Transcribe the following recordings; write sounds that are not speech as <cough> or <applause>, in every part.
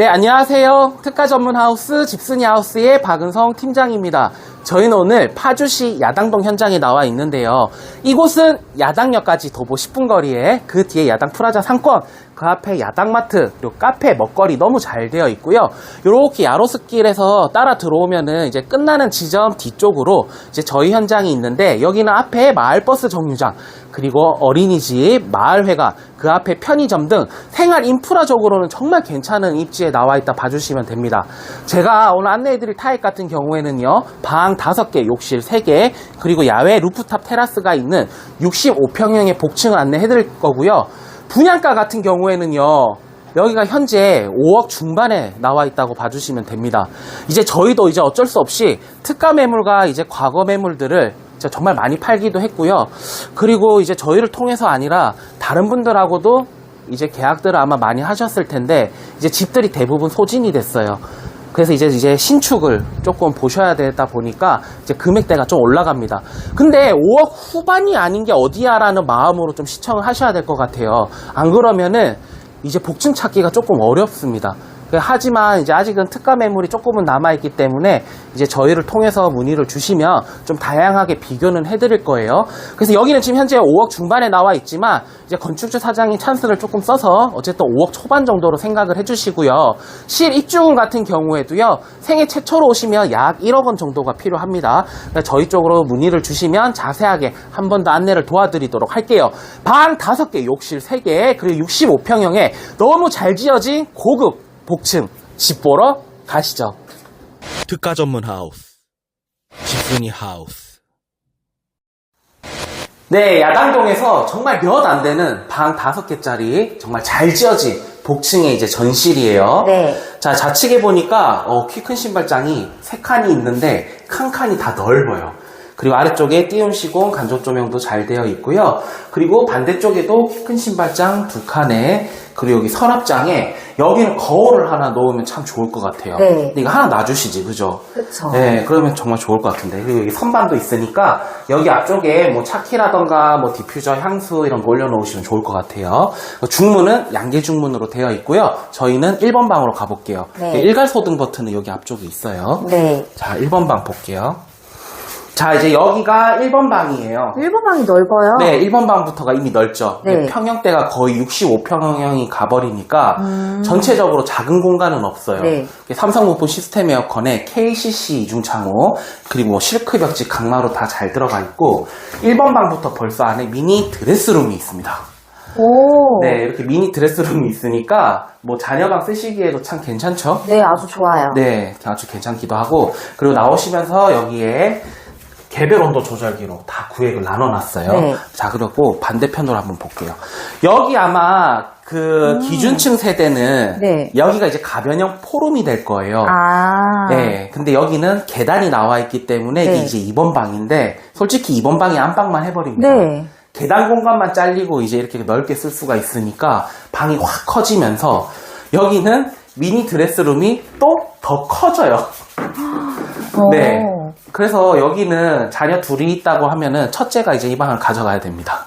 네, 안녕하세요. 특가 전문 하우스 집순이 하우스의 박은성 팀장입니다. 저희는 오늘 파주시 야당동 현장에 나와 있는데요. 이곳은 야당역까지 도보 10분 거리에 그 뒤에 야당 프라자 상권, 그 앞에 야당마트, 그리고 카페, 먹거리 너무 잘 되어 있고요. 이렇게 야로스길에서 따라 들어오면은 이제 끝나는 지점 뒤쪽으로 이제 저희 현장이 있는데 여기는 앞에 마을버스 정류장, 그리고 어린이집, 마을회관, 그 앞에 편의점 등 생활 인프라적으로는 정말 괜찮은 입지에 나와 있다 봐주시면 됩니다. 제가 오늘 안내해드릴 타입 같은 경우에는요, 방 5개, 욕실 3개, 그리고 야외 루프탑 테라스가 있는 65평형의 복층을 안내해드릴 거고요. 분양가 같은 경우에는요, 여기가 현재 5억 중반에 나와 있다고 봐주시면 됩니다. 이제 저희도 이제 어쩔 수 없이 특가 매물과 이제 과거 매물들을 정말 많이 팔기도 했고요. 그리고 이제 저희를 통해서 아니라 다른 분들하고도 이제 계약들을 아마 많이 하셨을 텐데 이제 집들이 대부분 소진이 됐어요. 그래서 이제 이제 신축을 조금 보셔야 되다 보니까 이제 금액대가 좀 올라갑니다. 근데 5억 후반이 아닌 게 어디야라는 마음으로 좀 시청을 하셔야 될 것 같아요. 안 그러면은 이제 복층 찾기가 조금 어렵습니다. 그 하지만 이제 아직은 특가 매물이 조금은 남아있기 때문에 이제 저희를 통해서 문의를 주시면 좀 다양하게 비교는 해드릴 거예요. 그래서 여기는 지금 현재 5억 중반에 나와 있지만 이제 건축주 사장님 찬스를 조금 써서 어쨌든 5억 초반 정도로 생각을 해주시고요. 실 입주금 같은 경우에도요 생애 최초로 오시면 약 1억 원 정도가 필요합니다. 그러니까 저희 쪽으로 문의를 주시면 자세하게 한 번 더 안내를 도와드리도록 할게요. 방 5개, 욕실 3개, 그리고 65평형에 너무 잘 지어진 고급 복층 집 보러 가시죠. 특가 전문 하우스 집순이 하우스 네, 야당동에서 정말 몇 안 되는 방 다섯 개짜리 정말 잘 지어진 복층의 이제 전실이에요. 네. 자, 좌측에 보니까 어, 키 큰 신발장이 세 칸이 있는데 칸칸이 다 넓어요. 그리고 아래쪽에 띄움 시공 간접 조명도 잘 되어 있고요. 그리고 반대쪽에도 키큰 신발장 두 칸에 그리고 여기 서랍장에 여기는 거울을 하나 넣으면 참 좋을 것 같아요. 네. 근데 이거 하나 놔주시지, 그죠? 그쵸. 네, 그러면 정말 좋을 것 같은데. 그리고 여기 선반도 있으니까 여기 앞쪽에 뭐 차키라던가 뭐 디퓨저, 향수 이런 거 올려놓으시면 좋을 것 같아요. 중문은 양계 중문으로 되어 있고요. 저희는 1번 방으로 가볼게요. 네. 일괄 소등 버튼은 여기 앞쪽에 있어요. 네. 자, 1번 방 볼게요. 자, 이제 여기가 1번 방이에요. 1번 방이 넓어요. 네, 1번 방부터가 이미 넓죠. 네. 평형대가 거의 65평형이 가버리니까 전체적으로 작은 공간은 없어요. 음. 네. 삼성부품 시스템 에어컨에 KCC 이중창호 그리고 뭐 실크 벽지 강마루 다 잘 들어가 있고 1번 방부터 벌써 안에 미니 드레스룸이 있습니다. 오. 네, 이렇게 미니 드레스룸이 있으니까 뭐 자녀방 쓰시기에도 참 괜찮죠? 네, 아주 좋아요. 네, 아주 괜찮기도 하고 그리고 나오시면서 여기에 개별 온도 조절기로 다 구획을 나눠놨어요. 네. 자, 그리고 반대편으로 한번 볼게요. 여기 아마 그 기준층 세대는 음. 네. 여기가 이제 가변형 포룸이 될 거예요. 아. 네, 근데 여기는 계단이 나와 있기 때문에 이게 네. 이제 2번 방인데 솔직히 2번 방이 안방만 해버립니다. 네. 계단 공간만 잘리고 이제 이렇게 넓게 쓸 수가 있으니까 방이 확 커지면서 여기는 미니 드레스룸이 또 더 커져요. 오. 네. 그래서 여기는 자녀 둘이 있다고 하면은 첫째가 이제 이 방을 가져가야 됩니다.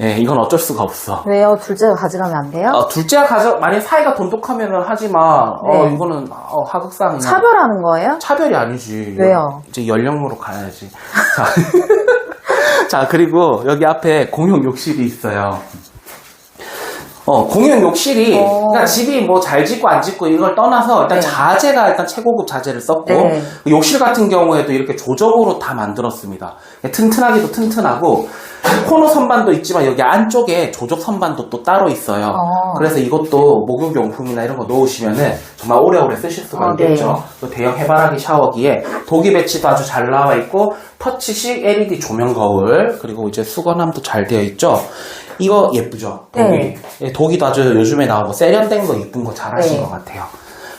예, 이건 어쩔 수가 없어. 왜요? 둘째가 가져가면 안 돼요? 어, 둘째가 가져, 만약 사이가 돈독하면은 하지만, 어, 네. 이거는, 어, 하극상. 차별하는 거예요? 차별이 아니지. 왜요? 이제 연령으로 가야지. <laughs> 자. <laughs> 자, 그리고 여기 앞에 공용 욕실이 있어요. 어, 공용 욕실이, 어. 그러니까 집이 뭐 잘 짓고 안 짓고 이걸 떠나서 일단 네. 자재가 일단 최고급 자재를 썼고, 네. 욕실 같은 경우에도 이렇게 조적으로 다 만들었습니다. 튼튼하기도 튼튼하고, 코너 선반도 있지만 여기 안쪽에 조적 선반도 또 따로 있어요. 어. 그래서 이것도 목욕용품이나 이런 거 놓으시면은 정말 오래오래 쓰실 수가 어, 있겠죠. 네. 또 대형 해바라기 샤워기에 독이 배치도 아주 잘 나와 있고 터치식 LED 조명 거울 그리고 이제 수건함도 잘 되어 있죠. 이거 예쁘죠? 독이. 네. 예, 독이도 아주 요즘에 나오고 세련된 거 이쁜 거 잘 하신 네. 것 같아요.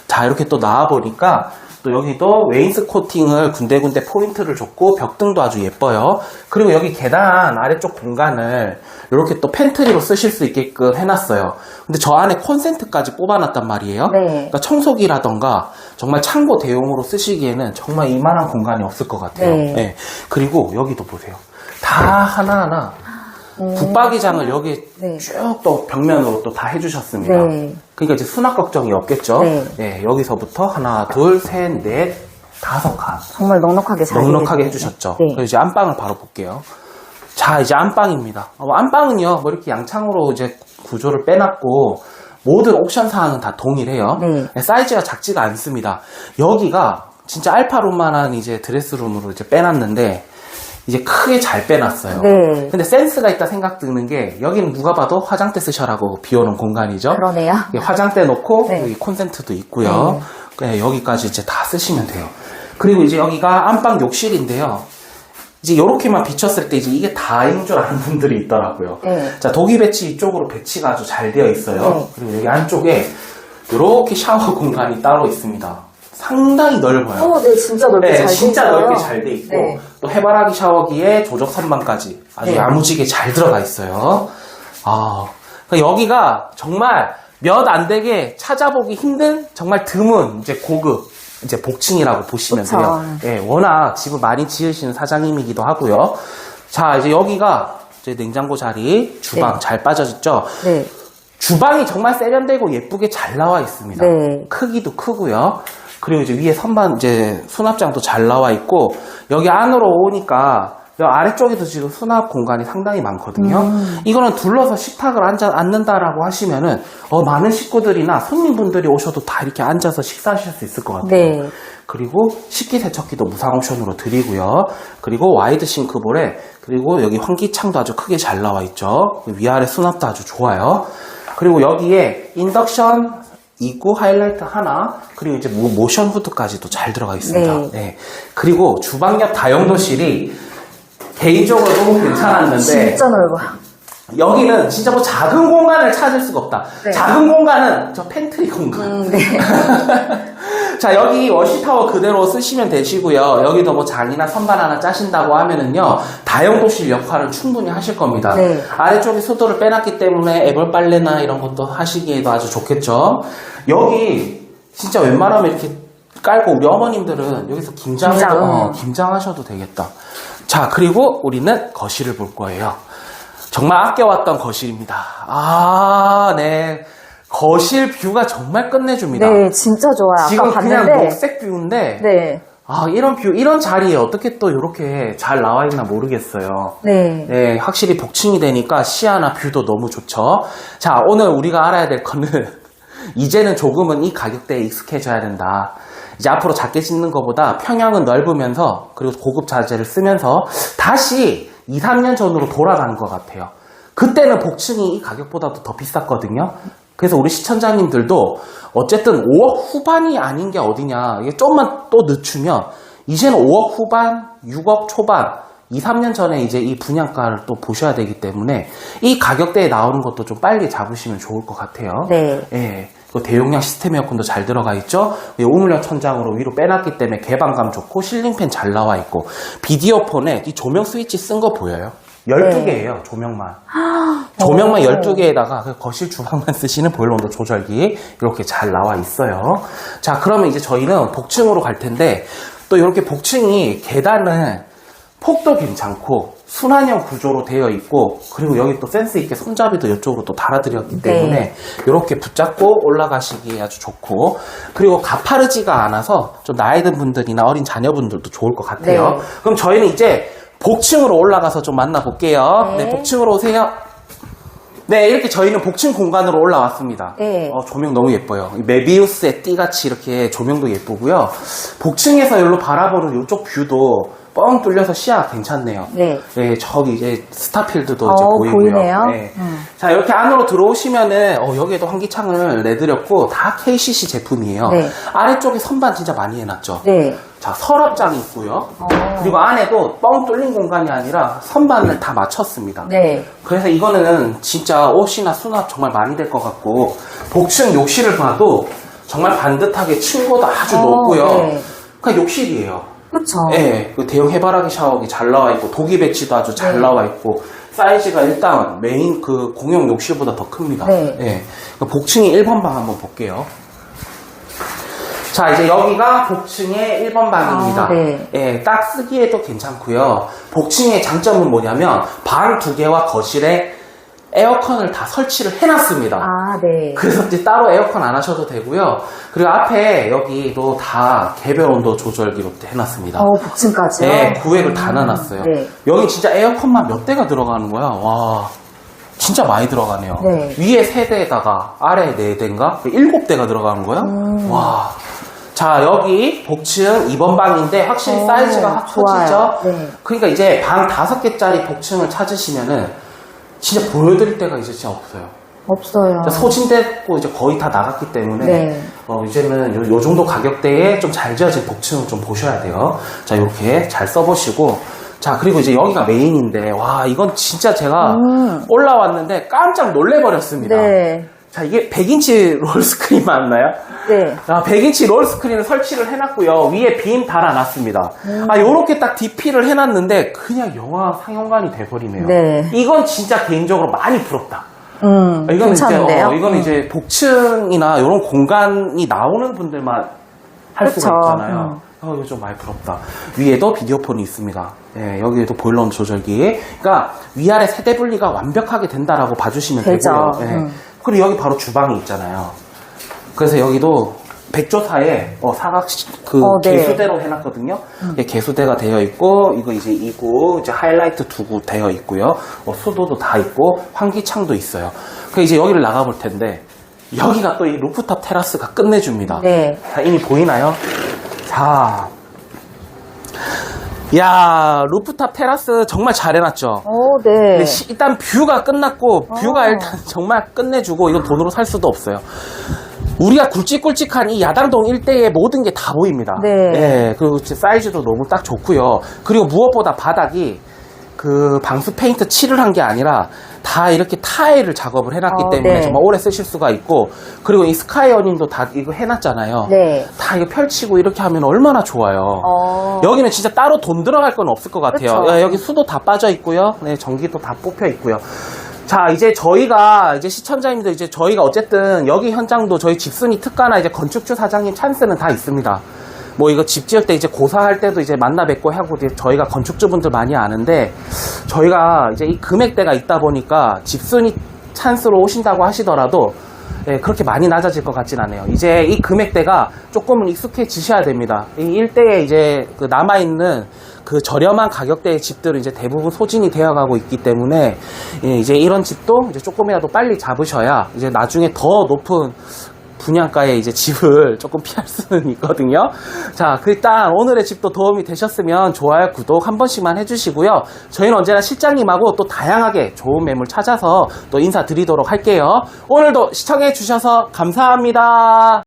자 이렇게 또 나와 보니까 또 여기도 웨인스 코팅을 군데군데 포인트를 줬고 벽등도 아주 예뻐요. 그리고 여기 계단 아래쪽 공간을 이렇게 또 팬트리로 쓰실 수 있게끔 해놨어요. 근데 저 안에 콘센트까지 뽑아놨단 말이에요. 네. 그러니까 청소기라던가 정말 창고 대용으로 쓰시기에는 정말 이만한 공간이 없을 것 같아요. 네. 네. 그리고 여기도 보세요. 다 하나하나 붙박이장을 여기 네. 쭉 또 벽면으로 또 다 해주셨습니다. 네. 그러니까 이제 수납 걱정이 없겠죠. 네. 여기서부터 하나, 둘, 셋, 넷, 다섯 칸. 정말 넉넉하게 잘 넉넉하게 해주셨죠. 있네요. 그리고 이제 안방을 바로 볼게요. 자, 이제 안방입니다. 어, 안방은요, 뭐 이렇게 양창으로 이제 구조를 빼놨고, 모든 옵션 사항은 다 동일해요. 네. 사이즈가 작지가 않습니다. 여기가 진짜 알파룸만한 이제 드레스룸으로 이제 빼놨는데, 이제 크게 잘 빼놨어요. 네. 근데 센스가 있다 생각 드는 게, 여기는 누가 봐도 화장대 쓰셔라고 비워놓은 공간이죠. 그러네요. 예, 화장대 놓고 네. 여기 콘센트도 있고요. 네, 여기까지 이제 다 쓰시면 돼요. 그리고 이제 여기가 안방 욕실인데요. 이제 이렇게만 비쳤을 때 이제 이게 다인 줄 아는 분들이 있더라고요. 네. 자, 독일 배치 이쪽으로 배치가 아주 잘 되어 있어요. 네. 그리고 여기 안쪽에 이렇게 샤워 공간이 따로 있습니다. 상당히 넓어요. 어, 네, 진짜 넓게 네, 잘 진짜. 넓게 잘 돼 있고 네. 또 해바라기 샤워기에 조적 선반까지 아주 네. 야무지게 잘 들어가 있어요. 아, 그러니까 여기가 정말 몇 안 되게 찾아보기 힘든 정말 드문 이제 고급 이제 복층이라고 보시면. 돼요. 예, 워낙 집을 많이 지으시는 사장님이기도 하고요. 자, 이제 여기가 이제 냉장고 자리, 주방 네. 잘 빠져졌죠. 네. 주방이 정말 세련되고 예쁘게 잘 나와 있습니다. 네. 크기도 크고요. 그리고 이제 위에 선반 이제 수납장도 잘 나와 있고 여기 안으로 오니까 여 아래쪽에도 지금 수납 공간이 상당히 많거든요. 음. 이거는 둘러서 식탁을 앉아 앉는다라고 하시면은 어, 많은 식구들이나 손님분들이 오셔도 다 이렇게 앉아서 식사하실 수 있을 것 같아요. 네. 그리고 식기 세척기도 무상 옵션으로 드리고요. 그리고 와이드 싱크볼에 그리고 여기 환기창도 아주 크게 잘 나와 있죠. 위아래 수납도 아주 좋아요. 그리고 여기에 인덕션 이구 하이라이트 하나 그리고 이제 모- 모션 후드까지도 잘 들어가 있습니다. 네. 네. 그리고 주방 옆 다용도실이 개인적으로 너무 괜찮았는데 진짜 넓어요. 여기는 진짜 뭐 작은 공간을 찾을 수가 없다. 네. 작은 공간은 저 팬트리 공간. 음, 네. <laughs> 자, 여기 워시타워 그대로 쓰시면 되시고요. 여기도 뭐 장이나 선반 하나 짜신다고 하면은요, 다용도실 역할을 충분히 하실 겁니다. 네. 아래쪽에 수도를 빼놨기 때문에 애벌 빨래나 이런 것도 하시기에도 아주 좋겠죠. 여기 진짜 웬만하면 이렇게 깔고 우리 어머님들은 여기서 김장해도, 김장. 어, 김장하셔도 되겠다. 자, 그리고 우리는 거실을 볼 거예요. 정말 아껴왔던 거실입니다. 아, 네. 거실 뷰가 정말 끝내줍니다. 네, 진짜 좋아요. 지금 아까 그냥 봤는데. 녹색 뷰인데 네. 아 이런 뷰 이런 자리에 어떻게 또 이렇게 잘 나와 있나 모르겠어요. 네. 네, 확실히 복층이 되니까 시야나 뷰도 너무 좋죠. 자, 오늘 우리가 알아야 될 거는 <laughs> 이제는 조금은 이 가격대에 익숙해져야 된다. 이제 앞으로 작게 짓는 것보다 평형은 넓으면서 그리고 고급 자재를 쓰면서 다시 2, 3년 전으로 돌아가는 것 같아요. 그때는 복층이 이 가격보다도 더 비쌌거든요. 그래서 우리 시청자님들도 어쨌든 5억 후반이 아닌 게 어디냐. 이게 좀만 또 늦추면 이제는 5억 후반, 6억 초반, 2, 3년 전에 이제 이 분양가를 또 보셔야 되기 때문에 이 가격대에 나오는 것도 좀 빨리 잡으시면 좋을 것 같아요. 네. 예. 그 대용량 시스템 에어컨도 잘 들어가 있죠. 이 우물형 천장으로 위로 빼놨기 때문에 개방감 좋고 실링팬 잘 나와 있고 비디오폰에 이 조명 스위치 쓴 거 보여요? 12개예요, 조명만. 조명만 12개에다가 그 거실 주방만 <laughs> 쓰시는 보일러 온도 조절기 이렇게 잘 나와 있어요. 자, 그러면 이제 저희는 복층으로 갈 텐데 또 이렇게 복층이 계단은 폭도 괜찮고 순환형 구조로 되어 있고 그리고 여기 또 센스 있게 손잡이도 이쪽으로 또 달아드렸기 때문에 네. 이렇게 붙잡고 올라가시기에 아주 좋고 그리고 가파르지가 않아서 좀 나이 든 분들이나 어린 자녀분들도 좋을 것 같아요. 네. 그럼 저희는 이제 복층으로 올라가서 좀 만나볼게요. 네. 네, 복층으로 오세요. 네, 이렇게 저희는 복층 공간으로 올라왔습니다. 네. 어, 조명 너무 예뻐요. 이 메비우스의 띠같이 이렇게 조명도 예쁘고요. 복층에서 여기로 바라보는 이쪽 뷰도 뻥 뚫려서 시야가 괜찮네요. 네. 네, 저기 이제 스타필드도 어, 이제 보이고요. 보이네요. 네. 음. 자, 이렇게 안으로 들어오시면은, 어, 여기에도 환기창을 내드렸고, 다 KCC 제품이에요. 네. 아래쪽에 선반 진짜 많이 해놨죠. 네. 자, 서랍장이 있고요. 어. 그리고 안에도 뻥 뚫린 공간이 아니라 선반을 다 맞췄습니다. 네. 그래서 이거는 진짜 옷이나 수납 정말 많이 될 것 같고 복층 욕실을 봐도 정말 반듯하게 층고도 아주 어, 높고요. 네. 그러니까 욕실이에요. 그쵸. 예, 그 대형 해바라기 샤워기 잘 나와 있고 독이 배치도 아주 잘 네. 나와 있고 사이즈가 일단 메인 그 공용 욕실보다 더 큽니다. 네. 예, 그 복층이 1번 방 한번 볼게요. 자, 이제 여기가 복층의 1번 방입니다. 아, 네. 예, 딱 쓰기에도 괜찮고요. 복층의 장점은 뭐냐면 방 두 개와 거실에 에어컨을 다 설치를 해놨습니다. 아, 네. 그래서 이제 따로 에어컨 안 하셔도 되고요. 그리고 앞에 여기도 다 개별 온도 조절기로 해놨습니다. 어, 복층까지요? 네, 구획을 다 놔놨어요. 네. 여기 진짜 에어컨만 몇 대가 들어가는 거야. 와, 진짜 많이 들어가네요. 네. 위에 세 대에다가 아래 네 대인가? 일곱 대가 들어가는 거야. 음. 와. 자, 여기 복층 2번 방인데 확실히 오, 사이즈가 확. 커지죠? 네. 그러니까 이제 방 다섯 개짜리 복층을 찾으시면은 진짜 보여드릴 데가 이제 진짜 없어요. 없어요. 소진됐고 이제 거의 다 나갔기 때문에 네. 어, 이제는 요, 요 정도 가격대에 좀 잘 지어진 복층을 좀 보셔야 돼요. 자 이렇게 잘 써보시고 자 그리고 이제 여기가 메인인데 와 이건 진짜 제가 음. 올라왔는데 깜짝 놀래버렸습니다. 네. 자 이게 100인치 롤 스크린 맞나요? 네. 자, 100인치 롤 스크린을 설치를 해놨고요. 위에 빔 달아놨습니다. 음. 아, 요렇게 딱 DP를 해놨는데 그냥 영화 상영관이 돼버리네요. 네. 이건 진짜 개인적으로 많이 부럽다. 음, 아, 이거는 괜찮은데요? 이제, 어, 이거는 음. 이제 복층이나 이런 공간이 나오는 분들만 할 수가 그쵸. 있잖아요. 음. 어, 이거 좀 많이 부럽다. 위에도 비디오폰이 있습니다. 예, 여기에도 보일러 조절기. 그러니까 위아래 세대 분리가 완벽하게 된다라고 봐주시면 되죠. 되고요. 예. 음. 그리고 여기 바로 주방이 있잖아요. 그래서 여기도 백조사에 어, 사각 그 어, 네. 음. 개수대로 해놨거든요. 예, 개수대가 되어 있고 이거 이제 이구 이제 하이라이트 두구 되어 있고요. 어, 수도도 다 있고 환기창도 있어요. 그 이제 여기를 나가볼 텐데 여기가 또 이 루프탑 테라스가 끝내줍니다. 네. 자, 이미 보이나요? 자. 야, 루프탑 테라스 정말 잘 해놨죠? 오, 네. 근데 시- 일단 뷰가 끝났고, 뷰가 어. 일단 <laughs> 정말 끝내주고, 이건 돈으로 살 수도 없어요. 우리가 굵직굵직한 이 야당동 일대의 모든 게 다 보입니다. 네. 예, 그리고 사이즈도 너무 딱 좋고요. 그리고 무엇보다 바닥이 그 방수 페인트 칠을 한 게 아니라 다 이렇게 타일을 작업을 해놨기 어, 때문에 네. 정말 오래 쓰실 수가 있고 그리고 이 스카이어닝도 다 이거 해놨잖아요. 네. 다 이거 펼치고 이렇게 하면 얼마나 좋아요. 어. 여기는 진짜 따로 돈 들어갈 건 없을 것 같아요. 그쵸. 야, 여기 수도 다 빠져 있고요. 네, 전기도 다 뽑혀 있고요. 자, 이제 저희가, 이제 시청자님들, 이제 저희가 어쨌든 여기 현장도 저희 집순이 특가나 이제 건축주 사장님 찬스는 다 있습니다. 뭐 이거 집 지을 때 이제 고사할 때도 이제 만나 뵙고 하고 저희가 건축주분들 많이 아는데 저희가 이제 이 금액대가 있다 보니까 집순이 찬스로 오신다고 하시더라도 예, 그렇게 많이 낮아질 것 같진 않아요. 이제 이 금액대가 조금은 익숙해지셔야 됩니다. 이 일대에 이제 그 남아있는 그 저렴한 가격대의 집들은 이제 대부분 소진이 되어가고 있기 때문에 예, 이제 이런 집도 이제 조금이라도 빨리 잡으셔야 이제 나중에 더 높은 분양가에 이제 집을 <laughs> 조금 피할 수는 있거든요. 자, 그 일단 오늘의 집도 도움이 되셨으면 좋아요, 구독 한 번씩만 해주시고요. 저희는 언제나 실장님하고 또 다양하게 좋은 매물 찾아서 또 인사드리도록 할게요. 오늘도 시청해 주셔서 감사합니다.